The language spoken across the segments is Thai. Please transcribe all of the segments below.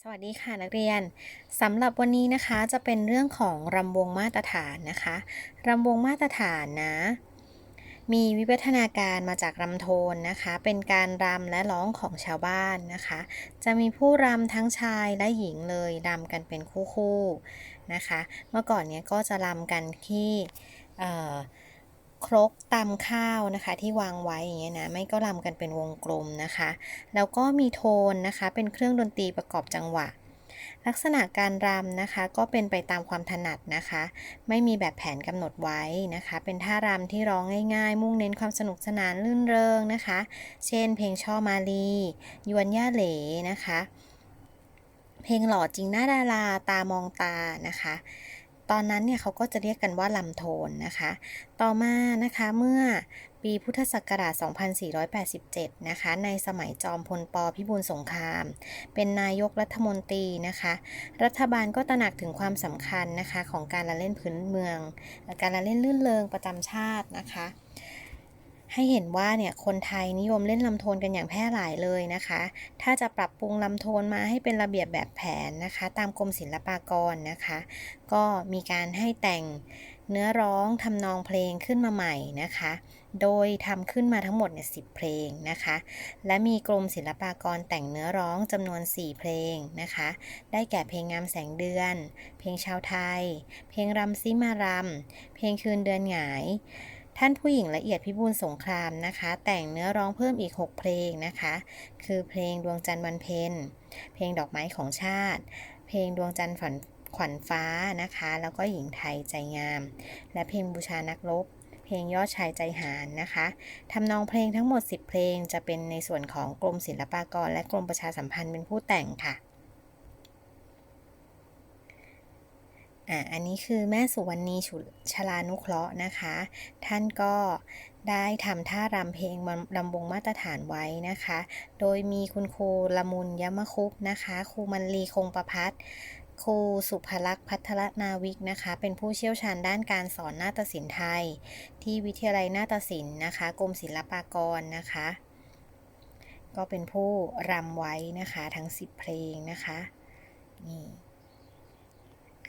สวัสดีค่ะนักเรียนสำหรับวันนี้นะคะจะเป็นเรื่องของรำวงมาตรฐานนะคะรำวงมาตรฐานนะ มีวิวัฒนาการมาจากรำโทนนะคะ เป็นการรำและร้องของชาวบ้านนะคะ จะมีผู้รำทั้งชายและหญิงเลยรำกันเป็นคู่ๆนะคะ เมื่อก่อนเนี้ยก็จะรำกันที่ ครกตำข้าวนะคะ ที่วางไว้อย่างเงี้ยนะไม่ก็รำกันเป็นวงกลมนะคะ แล้วก็มีโทนนะคะ เป็นเครื่องดนตรีประกอบจังหวะ ลักษณะการรำนะคะ ก็เป็นไปตามความถนัดนะคะ ไม่มีแบบแผนกำหนดไว้นะคะ เป็นท่ารำที่ร้องง่ายๆ มุ่งเน้นความสนุกสนานลื่นเริงนะคะ เช่น เพลงช่อมาลียวนย่าเหลนะคะ เพลงหล่อจริงหน้าดาราตามองตานะคะ ตอนนั้นเนี่ยเขาก็จะเรียกกันว่าลำโทนนะคะ ต่อมานะคะเมื่อปีพุทธศักราช 2487 นะคะ ในสมัยจอมพลปพิบูลสงคราม เป็นนายกรัฐมนตรีนะคะ รัฐบาลก็ตระหนักถึงความสำคัญนะคะของการละเล่นพื้นเมือง การละเล่นลื่นเลงประจำชาตินะคะ ให้เห็นว่าเนี่ยคนไทยนิยมเล่นลำโทนกันอย่างแพร่หลายเลยนะคะ ถ้าจะปรับปรุงลำโทนมาให้เป็นระเบียบแบบแผนนะคะ ตามกรมศิลปากรนะคะ ก็มีการให้แต่งเนื้อร้องทำนองเพลงขึ้นมาใหม่นะคะ โดยทำขึ้นมาทั้งหมดเนี่ยสิเพลงนะคะ และมีกรมศิลปากรแต่งเนื้อร้องจำนวน 4 เพลงนะคะ ได้แก่เพลงงามแสงเดือน เพลงชาวไทย เพลงรำซิมารำเพลงคืนเดือนหงาย ท่านผู้หญิงละเอียดพิบูลสงครามนะคะ แต่งเนื้อร้องเพิ่มอีก 6 เพลงนะคะ คือเพลงดวงจันทร์วันเพ็ญเพลงดอกไม้ของชาติ เพลงดวงจันทร์ฝันขวัญฟ้านะคะ แล้วก็หญิงไทยใจงาม และเพลงบูชานักรบเพลงยอดชายใจหารนะคะทำนองเพลงทั้งหมด 10 เพลงจะเป็นในส่วนของกรมศิลปากร และกรมประชาสัมพันธ์เป็นผู้แต่งค่ะ อ่าอันนี้คือแม่สุวรรณีฉุชลานุเคราะห์นะคะ ท่านก็ได้ทำท่ารำเพลงลำวงมาตรฐานไว้นะคะ โดยมีคุณครูละมุนยมคุปนะคะ ครูมันลีคงประพัฒครูสุภลักษณ์พัทรนาวิกนะคะ เป็นผู้เชี่ยวชาญด้านการสอนนาฏศิลป์ไทย ที่วิทยาลัยนาฏศิลป์นะคะ กรมศิลปากรนะคะ ก็เป็นผู้รำไว้นะคะทั้ง 10 เพลงนะคะนี่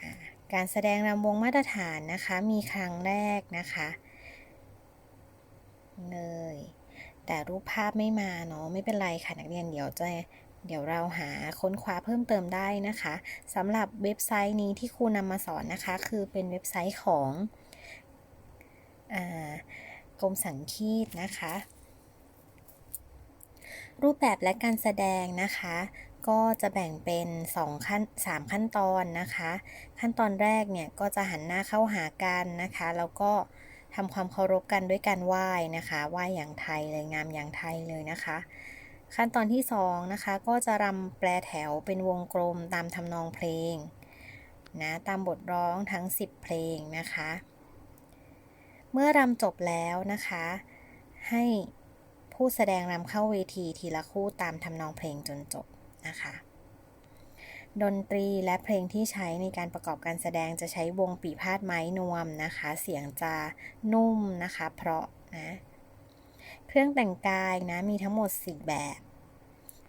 อ่า การแสดงรำวงมาตรฐานนะคะ มีครั้งแรกนะคะเลยแต่รูปภาพไม่มาเนาะไม่เป็นไรค่ะนักเรียนเดี๋ยวจะเดี๋ยวเราหาค้นคว้าเพิ่มเติมได้นะคะสำหรับเว็บไซต์นี้ที่ครูนำมาสอนนะคะ คือเป็นเว็บไซต์ของกรมสังคีตนะคะ รูปแบบและการแสดงนะคะ ก็จะแบ่งเป็น2ขั้น3 ขั้นตอนนะคะ ขั้นตอนแรกเนี่ยก็จะหันหน้าเข้าหากันนะคะ แล้วก็ทำความเคารพกันด้วยการไหว้นะคะไหว้อย่างไทยเลยงามอย่างไทยเลยนะคะ ขั้นตอนที่2นะคะก็จะรำแปลแถวเป็นวงกลมตามทำนองเพลงนะตามบทร้องทั้ง 10 เพลงนะคะ เมื่อรำจบแล้วนะคะ ให้ผู้แสดงรำเข้าเวทีทีละคู่ตามทำนองเพลงจนจบ นะคะดนตรีและเพลงที่ใช้ในการประกอบการแสดงจะใช้วงปีพาดไม้นวมนะคะ เสียงจะนุ่มนะคะ เพราะนะเครื่องแต่งกายนะมีทั้งหมด 4 แบบ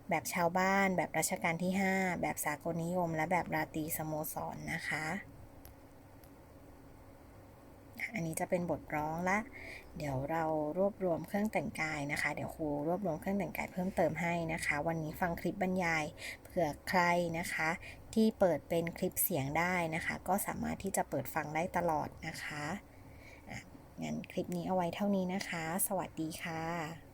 แบบชาวบ้าน แบบรัชกาลที่ 5 แบบสากลนิยม และแบบราตรีสโมสรนนะคะ อันนี้จะเป็นบทร้องละ เดี๋ยวเรารวบรวมเครื่องแต่งกายนะคะ เดี๋ยวครูรวบรวมเครื่องแต่งกายเพิ่มเติมให้นะคะ วันนี้ฟังคลิปบรรยายเผื่อใครนะคะ ที่เปิดเป็นคลิปเสียงได้นะคะ ก็สามารถที่จะเปิดฟังได้ตลอดนะคะงั้นคลิปนี้เอาไว้เท่านี้นะคะ สวัสดีค่ะ